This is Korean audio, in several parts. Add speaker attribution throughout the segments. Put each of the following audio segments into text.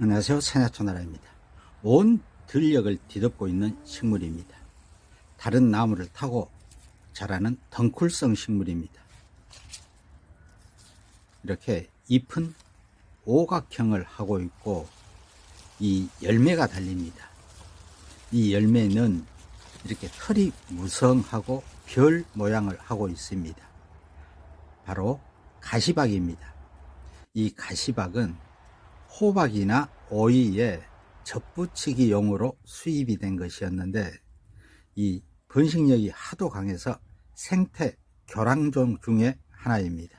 Speaker 1: 안녕하세요. 산야초나라입니다. 온 들녘을 뒤덮고 있는 식물입니다. 다른 나무를 타고 자라는 덩쿨성 식물입니다. 이렇게 잎은 오각형을 하고 있고 이 열매가 달립니다. 이 열매는 이렇게 털이 무성하고 별 모양을 하고 있습니다. 바로 가시박입니다. 이 가시박은 호박이나 오이에 젖붙이기용으로 수입이 된 것이었는데 이 번식력이 하도 강해서 생태 교랑종 중의 하나입니다.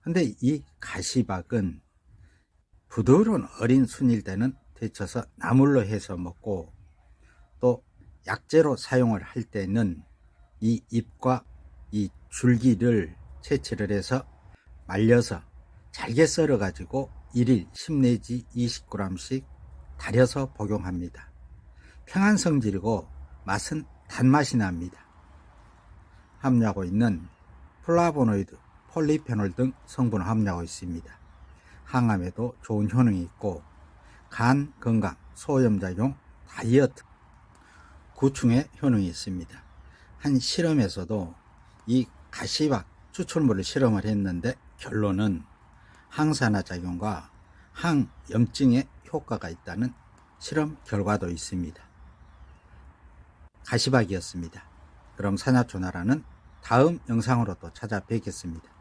Speaker 1: 근데 이 가시박은 부드러운 어린 순일 때는 데쳐서 나물로 해서 먹고 또 약재로 사용을 할 때는 이 잎과 이 줄기를 채취를 해서 말려서 잘게 썰어 가지고 1일 10 내지 20g씩 달여서 복용합니다. 평안 성질이고 맛은 단맛이 납니다. 함유하고 있는 플라보노이드, 폴리페놀 등 성분을 함유하고 있습니다. 항암에도 좋은 효능이 있고 간 건강, 소염작용, 다이어트, 구충에 효능이 있습니다. 한 실험에서도 이 가시박 추출물을 실험을 했는데 결론은 항산화 작용과 항염증에 효과가 있다는 실험 결과도 있습니다. 가시박이었습니다. 그럼 산야초나라는 다음 영상으로 또 찾아뵙겠습니다.